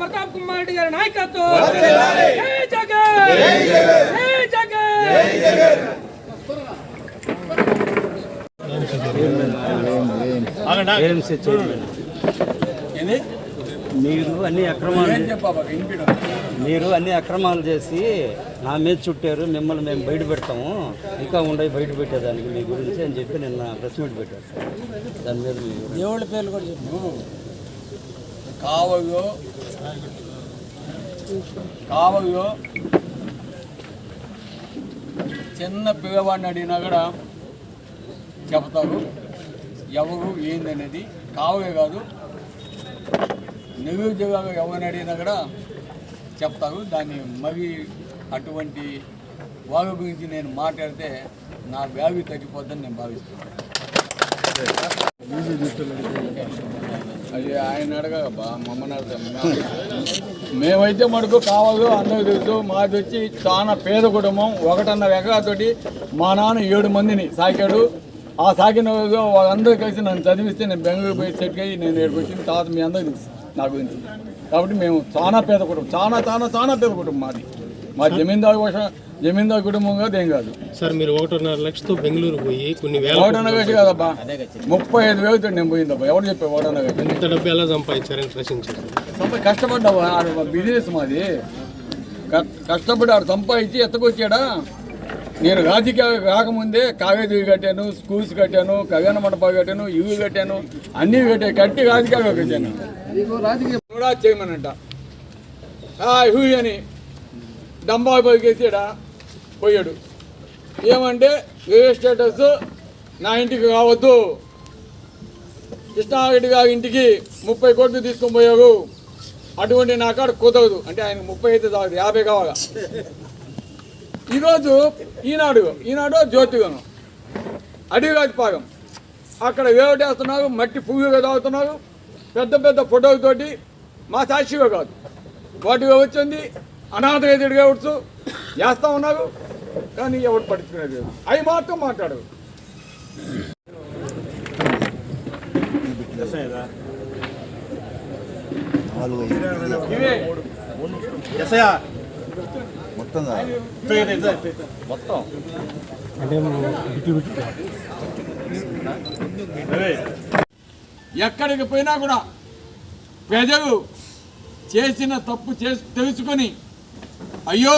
ప్రతాప్ కుమార్ రెడ్డి గారి నాయకత్వం. మీరు అన్ని అక్రమాలు మీరు అన్ని అక్రమాలు చేసి నా మీద చుట్టారు. మిమ్మల్ని మేము బయట పెడతాము. ఇంకా ఉండవి బయట పెట్టేదానికి మీ గురించి అని చెప్పి నిన్న ప్రెస్ మీట్ పెట్టారు. దాని మీద మీ పేర్లు కూడా కావయో కావయో చిన్న పిల్లవాడిని అడిగినా కూడా చెప్తారు ఎవరు ఏందనేది కావే కాదు. నిరుద్యోగం ఎవరిని అడిగినా కూడా చెప్తారు. దాన్ని మరి అటువంటి వాళ్ళ గురించి నేను మాట్లాడితే నా వ్యాధి తగ్గిపోద్దని నేను భావిస్తున్నాను. అది ఆయన అడగబ్బా మమ్మల్ని అడగ మేమైతే మనకు కావాలి అందరికి తెలుసు. మాది వచ్చి చాలా పేద కుటుంబం. ఒకటన్నర ఎకరాతోటి మా నాన్న ఏడు మందిని సాకాడు. ఆ సాకిన వాళ్ళందరూ కలిసి నన్ను చదివిస్తే నేను బెంగళూరు పోయి సెట్ అయ్యి నేను ఇక్కడికి వచ్చిన తర్వాత మీ అందరికీ తెలుసు నా గురించి. కాబట్టి మేము చాలా పేద కుటుంబం. చాలా చాలా చాలా పేద కుటుంబం మాది. మా జమీందారు కోసం జమీందారు కుటుంబం కాదు ఏం కాదు. సార్ మీరు ఒకటిన్నర లక్షతో బెంగళూరు పోయి కొన్ని వేల ఓటన్న వేసి కాదబ్బా. ముప్పై ఐదు వేలతో నేను పోయిందబ్బా. ఎవరు చెప్పే ఓటన్న వేసి ఇంత డబ్బు ఎలా సంపాదించారని ప్రశ్నించారు. సంపా కష్టపడ్డావా? ఆడ బిజినెస్ మాది. క- కష్టపడి ఆడు సంపాదించి ఎత్తకొచ్చాడా? నేను రాజకీయ రాకముందే కాలేజీలు కట్టాను స్కూల్స్ కట్టాను కళ్యాణ మండపాలు కట్టాను ఇవి కట్టాను అన్నీ కట్టాను కట్టి రాజకీయాలు కట్టాను కూడా చేయమనంట. హూ అని డంబాయి పోయికేసాడా పోయాడు. ఏమంటే రియల్ స్టేటస్ నా ఇంటికి రావద్దు. కృష్ణారెడ్డి గారి ఇంటికి ముప్పై కోట్లు తీసుకొని పోయావు. అటువంటి నా కాడ కుదరదు. అంటే ఆయన ముప్పై అయితే చాలదు యాభై కావాలా? ఈరోజు ఈనాడు ఈనాడు జ్యోతిగను. అడిగాది పాగం. అక్కడ వేవటేస్తున్నారు మట్టి పువ్వుగా తాగుతున్నారు. పెద్ద పెద్ద ఫోటోలతోటి మా సాక్షిగా కాదు. వాటిగా వచ్చింది అనాథరేతుడిగా ఉడుచు చేస్తా చేస్తూ ఉన్నారు కానీ ఎవరు పట్టించుకునేది లేదు. అవి మాత్రం మాట్లాడరు మొత్తం ఎక్కడికి పోయినా కూడా ప్రజలు చేసిన తప్పు చేసి తెలుసుకొని అయ్యో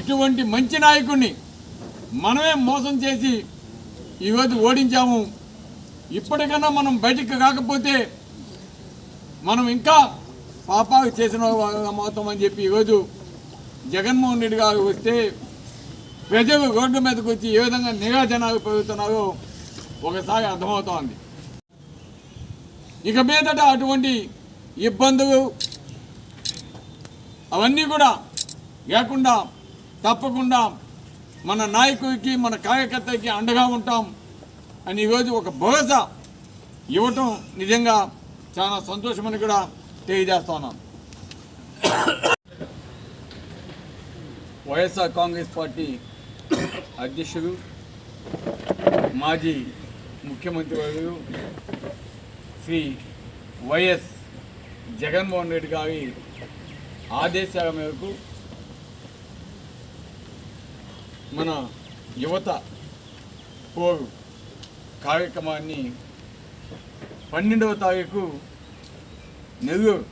ఇటువంటి మంచి నాయకుడిని మనమే మోసం చేసి ఈరోజు ఓడించాము. ఇప్పటికన్నా మనం బయటికి కాకపోతే మనం ఇంకా పాపాలు చేసిన వాళ్ళం అని చెప్పి ఈరోజు జగన్మోహన్ రెడ్డి గారు వస్తే ప్రజలు రోడ్డు మీదకి వచ్చి ఏ విధంగా నిరాజనాలు పెరుగుతున్నారో ఒకసారి అర్థమవుతోంది. ఇక మీదట అటువంటి ఇబ్బందులు అవన్నీ కూడా లేకుండా తప్పకుండా మన నాయకుడికి మన కార్యకర్తకి అండగా ఉంటాం అని ఈరోజు ఒక భరోసా ఇవ్వటం నిజంగా చాలా సంతోషమని కూడా తెలియజేస్తున్నాను వైఎస్ఆర్ కాంగ్రెస్ పార్టీ అధ్యక్షుడు మాజీ ముఖ్యమంత్రి వారు శ్రీ వైఎస్ జగన్మోహన్ రెడ్డి గారి ఆదేశాల మేరకు మన యువత పోరు కార్యక్రమాన్ని పన్నెండవ తారీఖు నెల్లూరు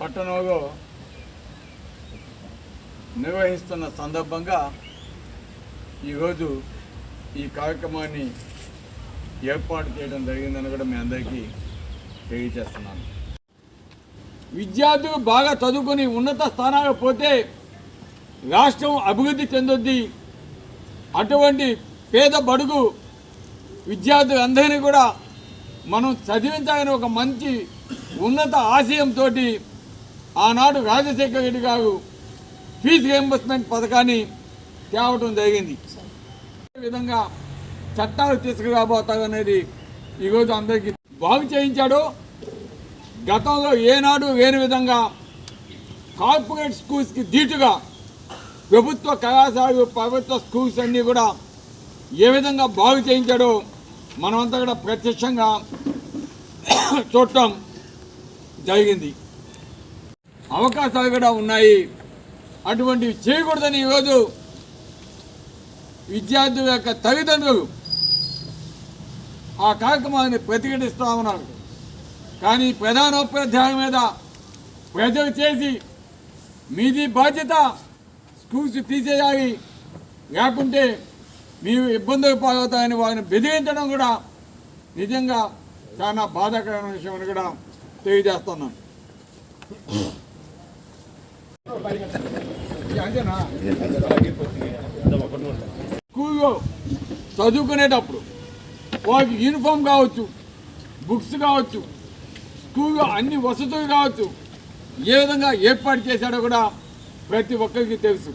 పట్టణంలో నిర్వహిస్తున్న సందర్భంగా ఈరోజు ఈ కార్యక్రమాన్ని ఏర్పాటు చేయడం జరిగిందని కూడా మీ అందరికీ తెలియజేస్తున్నాను. విద్యార్థులు బాగా చదువుకొని ఉన్నత స్థానాలకు పోతే రాష్ట్రం అభివృద్ధి చెందొద్ది. అటువంటి పేద బడుగు విద్యార్థులందరినీ కూడా మనం చదివించాలని ఒక మంచి ఉన్నత ఆశయంతో ఆనాడు రాజశేఖర రెడ్డి గారు ఫీజు రియంబర్స్మెంట్ పథకాన్ని తేవటం జరిగింది. విధంగా చట్టాలు తీసుకురాబోతారు అనేది ఈరోజు అందరికీ బాగు చేయించాడు. గతంలో ఏనాడు లేని విధంగా కార్పొరేట్ స్కూల్స్కి ధీటుగా ప్రభుత్వ కళాశాలలు ప్రభుత్వ స్కూల్స్ అన్నీ కూడా ఏ విధంగా బాగు చేయించాడో మనమంతా కూడా ప్రత్యక్షంగా చూడటం జరిగింది. అవకాశాలు కూడా ఉన్నాయి. అటువంటివి చేయకూడదని ఈరోజు విద్యార్థుల యొక్క తల్లిదండ్రులు ఆ కార్యక్రమాన్ని ప్రతిఘటిస్తూ ఉన్నారు. కానీ ప్రధానోపాధ్యాయుల మీద ప్రజలు చేసి మీది బాధ్యత స్కూల్స్ తీసేయాలి లేకుంటే మీరు ఇబ్బందులు పాలవుతాయని వారిని బెదిరించడం కూడా నిజంగా చాలా బాధాకరమైన విషయం అని కూడా తెలియజేస్తున్నాను అంతేనా? స్కూల్లో చదువుకునేటప్పుడు వారికి యూనిఫామ్ కావచ్చు బుక్స్ కావచ్చు స్కూల్లో అన్ని వసతులు కావచ్చు ఏ విధంగా ఏర్పాటు చేశాడో కూడా ప్రతి ఒక్కరికి తెలుసు